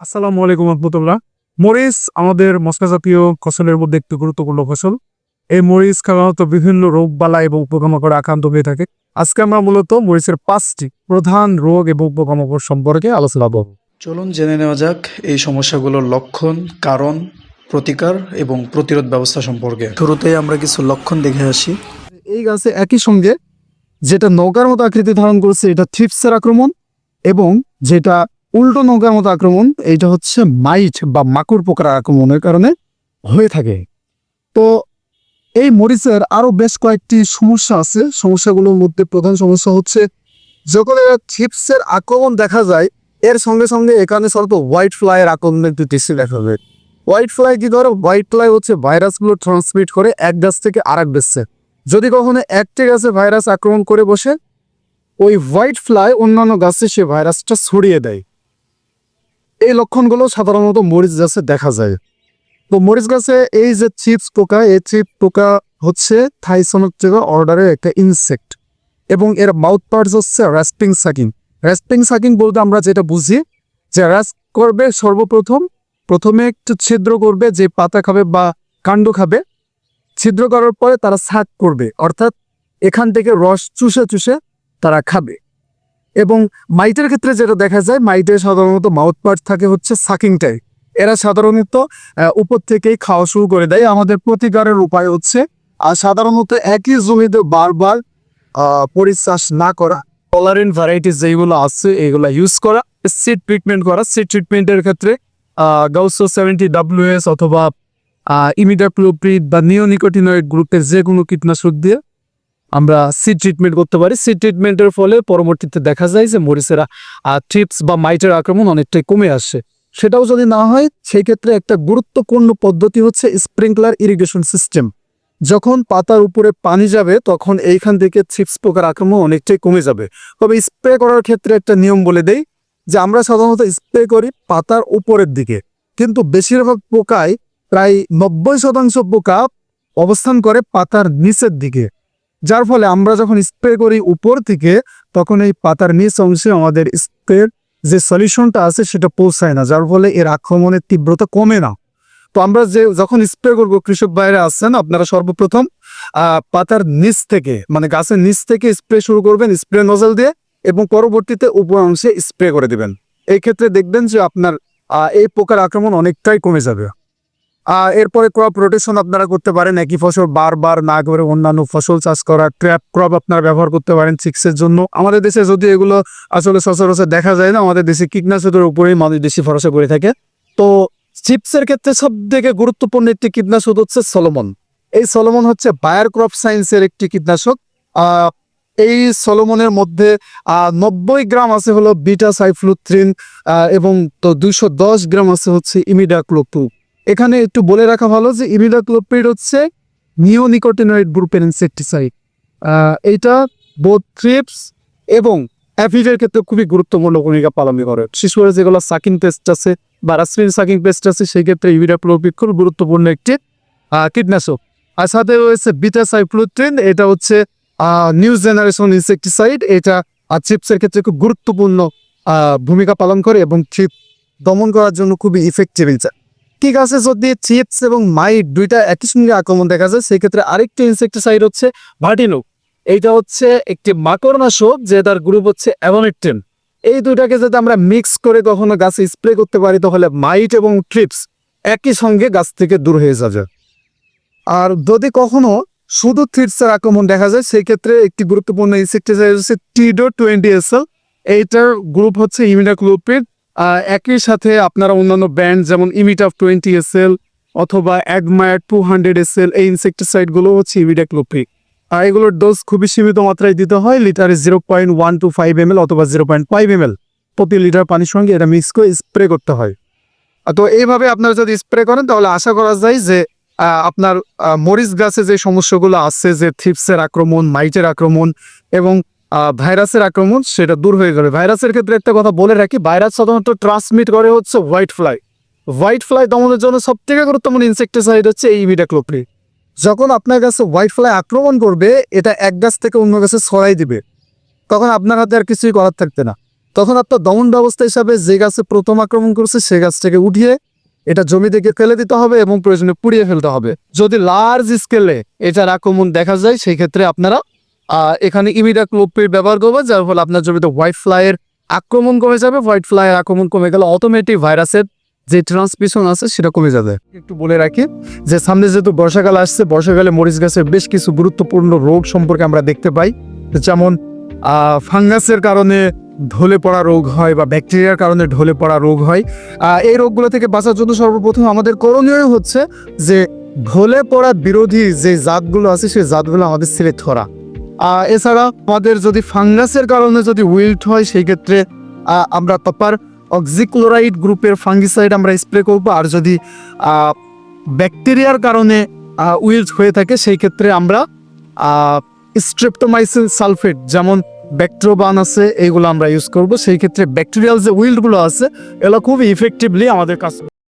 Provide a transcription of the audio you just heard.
আসসালামু আলাইকুম রহমতুল্লাহ। মরিচ আমাদের মশলা জাতীয় ফসলের মধ্যে একটি গুরুত্বপূর্ণ ফসল। এই মরিচ সাধারণত বিভিন্ন রোগ বালা এবং পোকামাকড় আক্রান্ত হয়ে থাকে। আজকে আমরা মূলত মরিচের পাঁচটি প্রধান রোগ এবং পোকামাকড় সম্পর্কে আলোচনা করব। চলুন জেনে নেওয়া যাক এই সমস্যাগুলোর লক্ষণ কারণ প্রতিকার এবং প্রতিরোধ ব্যবস্থা সম্পর্কে। শুরুতেই আমরা কিছু লক্ষণ দেখে আসি। এই গাছে একই সঙ্গে যেটা নৌকার মতো আকৃতি ধারণ করছে এটা থ্রিপসের আক্রমণ এবং যেটা উল্টো নৌকার মতো আক্রমণ, এইটা হচ্ছে মাইট বা মাকুর পোকার আক্রমণের কারণে হয়ে থাকে। তো এই মরিচের আরও বেশ কয়েকটি সমস্যা আছে। সমস্যাগুলোর মধ্যে প্রধান সমস্যা হচ্ছে, যখন এরা থ্রিপসের আক্রমণ দেখা যায়, এর সঙ্গে সঙ্গে এখানে স্বল্প হোয়াইট ফ্লাইয়ের আক্রমণ একটু দেখা যায়। হোয়াইট ফ্লাই কি করে? হোয়াইট ফ্লাই হচ্ছে ভাইরাসগুলো ট্রান্সমিট করে এক গাছ থেকে আর এক গাছে। যদি কখনো একটি গাছে ভাইরাস আক্রমণ করে বসে, ওই হোয়াইট ফ্লাই অন্যান্য গাছে সে ভাইরাসটা ছড়িয়ে দেয়। এই লক্ষণগুলো সাধারণত মরিচ গাছে দেখা যায়। তো মরিচ গাছে এই যে চিপস পোকা, এই চিপ পোকা হচ্ছে থাইসনোপটেরা অর্ডারের একটা ইনসেক্ট এবং এর মাউথ পার্টস হচ্ছে র্যাস্পিং সাকিং র্যাস্পিং সাকিং বলতে আমরা যেটা বুঝি, যে র্যাস করবে সর্বপ্রথম, প্রথমে একটু ছিদ্র করবে, যে পাতা খাবে বা কাণ্ড খাবে, ছিদ্র করার পরে তারা সাক করবে। অর্থাৎ এখান থেকে রস চুষে চুষে তারা খাবে। এবং মাইটের ক্ষেত্রে যেটা দেখা যায়, মাইটে সাধারণত মাউথ পার্ট থাকে হচ্ছে সাকিং টাইপ এরা সাধারণত উপর থেকেই খাওয়া শুরু করে দেয়। আমাদের প্রতিকারের উপায় হচ্ছে আর সাধারণত একই জমিতে বারবার পরিচাষ না করা। টলারেন্ট ভ্যারাইটিস যেগুলো আছে, এগুলো ইউজ করা। সিড ট্রিটমেন্ট করা। সিড ট্রিটমেন্টের ক্ষেত্রে গাউসো সেভেন্টি ডাব্লিউএস অথবা ইমিডাক্লোপ্রিড বা নিওনিকোটিনয়েড গ্রুপের যে কোনো কীটনাশক দিয়ে আমরা সিড ট্রিটমেন্ট করতে পারি। সিড ট্রিটমেন্টের ফলে পরবর্তীতে দেখা যায় যে মরিচেরা ট্রিপস বা মাইটের আক্রমণ অনেকটাই কমে আসে। সেটাও যদি না হয়, সেই ক্ষেত্রে একটা গুরুত্বপূর্ণ পদ্ধতি হচ্ছে স্প্রিংকলার ইরিগেশন সিস্টেম যখন পাতার উপরে পানি যাবে, তখন এইখান থেকে চিপস পোকার আক্রমণ অনেকটাই কমে যাবে। তবে স্প্রে করার ক্ষেত্রে একটা নিয়ম বলে দেই যে আমরা সাধারণত স্প্রে করি পাতার উপরের দিকে। কিন্তু বেশিরভাগ পোকায় প্রায় নব্বই শতাংশ পোকা অবস্থান করে পাতার নিচের দিকে। যার ফলে আমরা যখন স্প্রে করি উপর থেকে, তখন এই পাতার নিচ অংশে আমাদের স্প্রের যে সলিউশনটা আছে সেটা পৌঁছায় না, যার ফলে এর আক্রমণের তীব্রতা কমে না। তো আমরা যে যখন স্প্রে করব, কৃষক বাইরে আসছেন আপনারা সর্বপ্রথম পাতার নিচ থেকে মানে গাছের নিচ থেকে স্প্রে শুরু করবেন স্প্রে নজল দিয়ে এবং পরবর্তীতে উপর অংশে স্প্রে করে দিবেন। এই ক্ষেত্রে দেখবেন যে আপনার এই পোকার আক্রমণ অনেকটাই কমে যাবে। এরপরে ক্রপ রোটেশন আপনারা করতে পারেন। একই ফসল বারবার না করে অন্যান্য ফসল চাষ করা ট্র্যাপ ক্রপ আপনারা ব্যবহার করতে পারেন চিক্সের জন্য। আমাদের দেশে যদি এগুলো আসলে সচরাচর দেখা যায় না, আমাদের দেশে কীটনাশকের উপরেই মানুষ বেশি ভরসা করে থাকে। তো চিপসের ক্ষেত্রে সব থেকে গুরুত্বপূর্ণ একটি কীটনাশক হচ্ছে সলোমন এই সলোমন হচ্ছে বায়ার ক্রপ সায়েন্সের একটি কীটনাশক। এই সলোমনের মধ্যে নব্বই গ্রাম আছে হলো বিটা সাইফ্লুথ্রিন এবং তো দুইশো দশ গ্রাম আছে হচ্ছে ইমিডাক্লোপু এখানে একটু বলে রাখা ভালো যে ইমিডাক্লোপিড হচ্ছে নিও নিওনিকোটিনয়েড গ্রুপের ইনসেকটিসাইড এটা বোধ ট্রিপস এবং অ্যাফিডের ক্ষেত্রে খুবই গুরুত্বপূর্ণ ভূমিকা পালন করে। শিশুরা যেগুলো সাকিং পেস্ট আছে বা রাসলিন সাকিং পেস্ট আছে সেই ক্ষেত্রে ইমিডাক্লোপিড খুব গুরুত্বপূর্ণ একটি কীটনাশক। আর সাথে রয়েছে বিটা সাইফ্লুথ্রিন এটা হচ্ছে নিউ জেনারেশন ইনসেকটিসাইড এটা আর চিপসের ক্ষেত্রে খুব গুরুত্বপূর্ণ ভূমিকা পালন করে এবং চিপ দমন করার জন্য খুবই ইফেক্টিভ এটা ঠিক আছে, যদি চিপস এবং মাইট দুইটা একই সঙ্গে আক্রমণ দেখা যায়, সেক্ষেত্রে আরেকটি ইনসেকটিসাইড হচ্ছে ভার্টিনো এইটা হচ্ছে একটি মাকড়নাশক, যে তার গ্রুপ হচ্ছে অ্যাভোনেকটেন এই দুইটাকে যদি আমরা মিক্স করে কখনো গাছে স্প্রে করতে পারি, তাহলে মাইট এবং ট্রিপস একই সঙ্গে গাছ থেকে দূর হয়ে যাবে। আর যদি কখনো শুধু থ্রিপসের আক্রমণ দেখা যায় সেই ক্ষেত্রে একটি গুরুত্বপূর্ণ ইনসেকটিসাইড হচ্ছে টিডো টোয়েন্টি এসএল এইটার গ্রুপ হচ্ছে ইমিডাক্লোপিড একই সাথে আপনারা অন্যান্য ব্যান্ড যেমন ইমিটাফ টোয়েন্টি এসএল অথবা অ্যাডমায়ার টু হান্ড্রেড এসএল এই ইনসেকটিসাইডগুলো হচ্ছে ইমিডাক্লোপিড আর এগুলোর ডোজ খুবই সীমিত মাত্রায় দিতে হয় লিটারে zero point one two five M L অথবা জিরো পয়েন্ট ফাইভ এম প্রতি লিটার পানির সঙ্গে এটা মিক্স করে স্প্রে করতে হয়। তো এইভাবে আপনারা যদি স্প্রে করেন, তাহলে আশা করা যায় যে আপনার মরিচ গাছে যে সমস্যাগুলো আছে, যে থিপসের আক্রমণ মাইটের আক্রমণ এবং ভাইরাসের আক্রমণ সেটা দূর হয়ে যাবে ভাইরাসের ক্ষেত্রে একটা কথা বলে রাখি, ভাইরাস সাধারণত ট্রান্সমিট করে হচ্ছে হোয়াইট ফ্লাই হোয়াইট ফ্লাই দমনের জন্য সব থেকে গুরুত্বপূর্ণ ইনসেকটিসাইড হচ্ছে এই ইমিডাক্লোপ্রি যখন আপনার কাছে হোয়াইট ফ্লাই আক্রমণ করবে, এটা এক গাছ থেকে অন্য গাছে ছড়াই দিবে। তখন আপনার হাতে আর কিছুই করার থাকবে না। তখন আপনার দমন ব্যবস্থা হিসাবে যে গাছে প্রথম আক্রমণ করছে, সে গাছটাকে উঠিয়ে এটা জমি থেকে ফেলে দিতে হবে এবং প্রয়োজনে পুড়িয়ে ফেলতে হবে। যদি লার্জ স্কেলে এটার আক্রমণ দেখা যায়, সেই ক্ষেত্রে আপনারা এখানে ইমিডিয়েট ক্লোপির ব্যবহার করবেন যার ফলে আপনার জমিতে হোয়াইট ফ্লাইয়ের আক্রমণ কমে যাবে। হোয়াইট ফ্লাইয়ের আক্রমণ কমে গেলে অটোমেটিক ভাইরাসের যে ট্রান্সমিশন আছে, সেটা কমে যাবে। একটু বলে রাখি যে, সামনে যেহেতু বর্ষাকাল আসছে, বর্ষাকালে মরিচ গাছের বেশ কিছু গুরুত্বপূর্ণ রোগ সম্পর্কে আমরা দেখতে পাই। যেমন ফাঙ্গাসের কারণে ঢলে পড়া রোগ হয় বা ব্যাকটেরিয়ার কারণে ঢলে পড়া রোগ হয়। এই রোগগুলো থেকে বাঁচার জন্য সর্বপ্রথম আমাদের করণীয় হচ্ছে যে, ঢলে পড়া বিরোধী যে জাতগুলো আছে, সেই জাতগুলো আমাদের সিলেক্ট করা এছাড়া আমাদের যদি ফাঙ্গাসের কারণে যদি উইল্ট হয়, সেই ক্ষেত্রে আমরা প্রপার অক্সিক্লোরাইড গ্রুপের ফাঙ্গিসাইড আমরা স্প্রে করব। আর যদি ব্যাকটেরিয়ার কারণে উইল্ট হয়ে থাকে, সেই ক্ষেত্রে আমরা স্ট্রেপ্টোমাইসিন সালফেট যেমন ব্যাকট্রোবান আছে এইগুলো আমরা ইউজ করব। সেই ক্ষেত্রে ব্যাকটেরিয়াল যে উইল্ডগুলো আছে, এগুলো খুবই ইফেক্টিভলি আমাদের কাজ